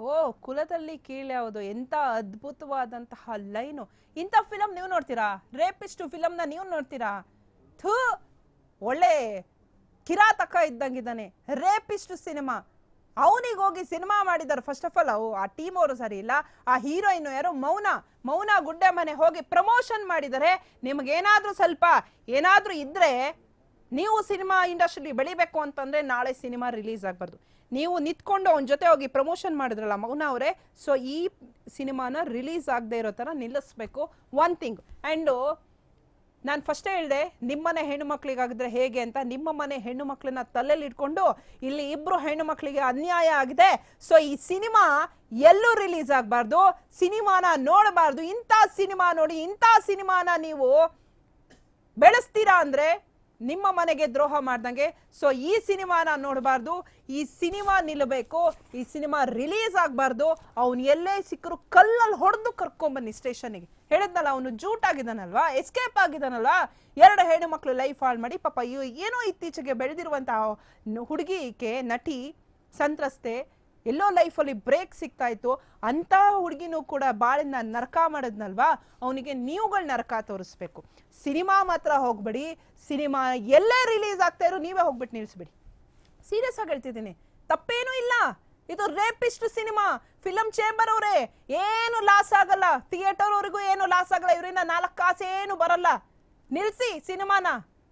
ಓ, ಕುಲದಲ್ಲಿ ಕೀಳ್ಯಾವುದು ಎಂತ ಅದ್ಭುತವಾದಂತಹ ಲೈನು. ಇಂಥ ಫಿಲಮ್ ನೀವು ನೋಡ್ತೀರಾ? ರೇಪಿಸ್ಟು ಫಿಲಮ್ನ ನೀವು ನೋಡ್ತೀರಾ? ಥೂ, ಒಳ್ಳೆ ಕಿರಾತಕ ಇದ್ದಂಗಿದ್ದಾನೆ. Rapist cinema. ಅವನಿಗೆ ಹೋಗಿ ಸಿನಿಮಾ ಮಾಡಿದ್ದಾರೆ ಫಸ್ಟ್ ಆಫ್ ಆಲ್ ಅವು ಆ ಟೀಮ್ ಅವರು ಸರಿ ಇಲ್ಲ. ಆ ಹೀರೋಯಿನ್ ಯಾರು? ಮೌನ. ಮೌನ ಗುಡ್ಡೆ ಮನೆ ಹೋಗಿ ಪ್ರಮೋಷನ್ ಮಾಡಿದರೆ ನಿಮಗೇನಾದರೂ ಸ್ವಲ್ಪ ಏನಾದರೂ ಇದ್ರೆ ನೀವು ಸಿನಿಮಾ ಇಂಡಸ್ಟ್ರಿಲಿ ಬೆಳಿಬೇಕು ಅಂತಂದ್ರೆ ನಾಳೆ ಸಿನಿಮಾ ರಿಲೀಸ್ ಆಗಬಾರ್ದು. ನೀವು ನಿಂತ್ಕೊಂಡು ಅವನ ಜೊತೆ ಹೋಗಿ ಪ್ರಮೋಷನ್ ಮಾಡಿದ್ರಲ್ಲ ಮೌನ ಅವರೇ ಸೊ ಈ ಸಿನಿಮಾನ ರಿಲೀಸ್ ಆಗದೆ ಇರೋ ಥರ ನಿಲ್ಲಿಸ್ಬೇಕು. ಒನ್ ಥಿಂಗ್ ಆ್ಯಂಡು ನಾನು ಫಸ್ಟೇ ಹೇಳಿದೆ ನಿಮ್ಮನೆ ಹೆಣ್ಣು ಮಕ್ಕಳಿಗಾಗಿದ್ರೆ ಹೇಗೆ ಅಂತ, ನಿಮ್ಮ ಮನೆ ಹೆಣ್ಣು ಮಕ್ಕಳನ್ನ ತಲೆಯಲ್ಲಿ ಇಟ್ಕೊಂಡು ಇಲ್ಲಿ ಇಬ್ರು ಹೆಣ್ಣು ಮಕ್ಕಳಿಗೆ ಅನ್ಯಾಯ ಆಗಿದೆ. ಸೊ ಈ ಸಿನಿಮಾ ಎಲ್ಲೂ ರಿಲೀಸ್ ಆಗಬಾರ್ದು, ಸಿನಿಮಾನ ನೋಡಬಾರ್ದು. ಇಂಥ ಸಿನಿಮಾ ನೋಡಿ, ಇಂಥ ಸಿನಿಮಾನ ನೀವು ಬೆಳೆಸ್ತೀರಾ ಅಂದ್ರೆ ನಿಮ್ಮ ಮನೆಗೆ ದ್ರೋಹ ಮಾಡ್ದಂಗೆ. ಸೊ ಈ ಸಿನಿಮಾನ ನೋಡಬಾರ್ದು. ಈ ಸಿನಿಮಾ ನಿಲ್ಲಬೇಕು ಈ ಸಿನಿಮಾ ರಿಲೀಸ್ ಆಗಬಾರ್ದು. ಅವನು ಎಲ್ಲೇ ಸಿಕ್ಕರು ಕಲ್ಲಲ್ಲಿ ಹೊಡೆದು ಕರ್ಕೊಂಬನ್ನಿ ಸ್ಟೇಷನ್ಗೆ ಹೇಳಿದ್ನಲ್ಲ, ಅವನು ಜೂಟ್ ಆಗಿದ್ದಾನಲ್ವಾ? ಎಸ್ಕೇಪ್ ಆಗಿದ್ದಾನಲ್ವಾ ಎರಡು ಹೆಣ್ಣು ಮಕ್ಕಳು ಲೈಫ್ ಹಾಳು ಮಾಡಿ ಪಾಪ ಏನೋ ಇತ್ತೀಚೆಗೆ ಬೆಳೆದಿರುವಂತಹ ಹುಡುಗಿಗೆ ನಟಿ, ಸಂತ್ರಸ್ತೆ ಎಲ್ಲೋ ಲೈಫಲ್ಲಿ ಬ್ರೇಕ್ ಸಿಗ್ತಾ ಇತ್ತು ಅಂತ ಹುಡುಗಿನೂ ಕೂಡ ಬಾಳಿನ ನರಕ ಮಾಡಿದ್ನಲ್ವಾ? ಅವನಿಗೆ ನೀವುಗಳು ನರಕ ತೋರಿಸ್ಬೇಕು. ಸಿನಿಮಾ ಮಾತ್ರ ಹೋಗ್ಬೇಡಿ, ಸಿನಿಮಾ ಎಲ್ಲೇ ರಿಲೀಸ್ ಆಗ್ತಾ ಇರೋ ನೀವೇ ಹೋಗ್ಬಿಟ್ಟು ನಿಲ್ಲಿಸ್ಬಿಡಿ ಸೀರಿಯಸ್ ಆಗಿ ಹೇಳ್ತಿದ್ದೀನಿ. ತಪ್ಪೇನೂ ಇಲ್ಲ. ಇದು ರೇಪಿಸ್ಟ್ ಸಿನಿಮಾ. ಫಿಲಮ್ ಚೇಂಬರ್ ಅವರೇ. ಏನು ಲಾಸ್ ಆಗಲ್ಲ. ಥಿಯೇಟರ್ ಅವ್ರಿಗೂ ಏನು ಲಾಸ್ ಆಗಲ್ಲ. ಇವರಿಂದ ನಾಲ್ಕು ಕಾಸು ಏನು ಬರಲ್ಲ. ನಿಲ್ಸಿ ಸಿನಿಮಾನ.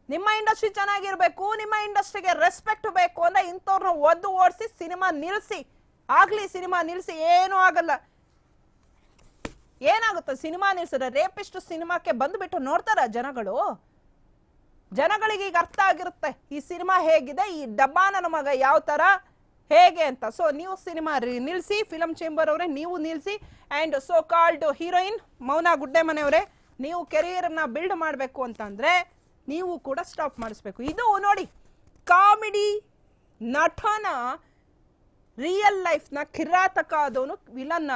ನಿಮ್ಮ ಇಂಡಸ್ಟ್ರಿ ಚೆನ್ನಾಗಿರ್ಬೇಕು, ನಿಮ್ಮ ಇಂಡಸ್ಟ್ರಿಗೆ ರೆಸ್ಪೆಕ್ಟ್ ಬೇಕು ಅಂದ್ರೆ ಇಂಥವ್ರನ್ನ ಒದ್ದು ಓಡಿಸಿ ಸಿನಿಮಾ ನಿಲ್ಸಿ. ಆಗ್ಲಿ ಸಿನಿಮಾ ನಿಲ್ಸಿ ಏನೂ ಆಗಲ್ಲ. ಏನಾಗುತ್ತೆ ಸಿನಿಮಾ ನಿಲ್ಸಿದ್ರೆ ರೇಪಿಸ್ಟ್ ಸಿನಿಮಾಕ್ಕೆ ಬಂದ್ಬಿಟ್ಟು ನೋಡ್ತಾರ ಜನಗಳು? ಜನಗಳಿಗೆ ಈಗ ಅರ್ಥ ಆಗಿರುತ್ತೆ, ಈ ಸಿನಿಮಾ ಹೇಗಿದೆ, ಈ ಡಬ್ಬಾನನ ಮಗ ಯಾವ ತರ, ಹೇಗೆ ಅಂತ. ಸೊ ನೀವು ಸಿನಿಮಾ ನಿಲ್ಲಿಸಿ ಫಿಲಂ ಚೇಂಬರ್ ಅವರೇ, ನೀವು ನಿಲ್ಲಿಸಿ ಆ್ಯಂಡ್ ಸೋ ಕಾಲ್ಡ್ ಹೀರೋಯಿನ್ ಮೌನ ಗುಡ್ಡೆ ಮನೆಯವರೇ ನೀವು ಕೆರಿಯರ್ನ ಬಿಲ್ಡ್ ಮಾಡಬೇಕು ಅಂತಂದರೆ ನೀವು ಕೂಡ ಸ್ಟಾಪ್ ಮಾಡಿಸ್ಬೇಕು. ಇದು ನೋಡಿ, ಕಾಮಿಡಿ ನಟನ ರಿಯಲ್ ಲೈಫ್ನ ಕಿರಾತಕ ಆದವನು ವಿಲನ್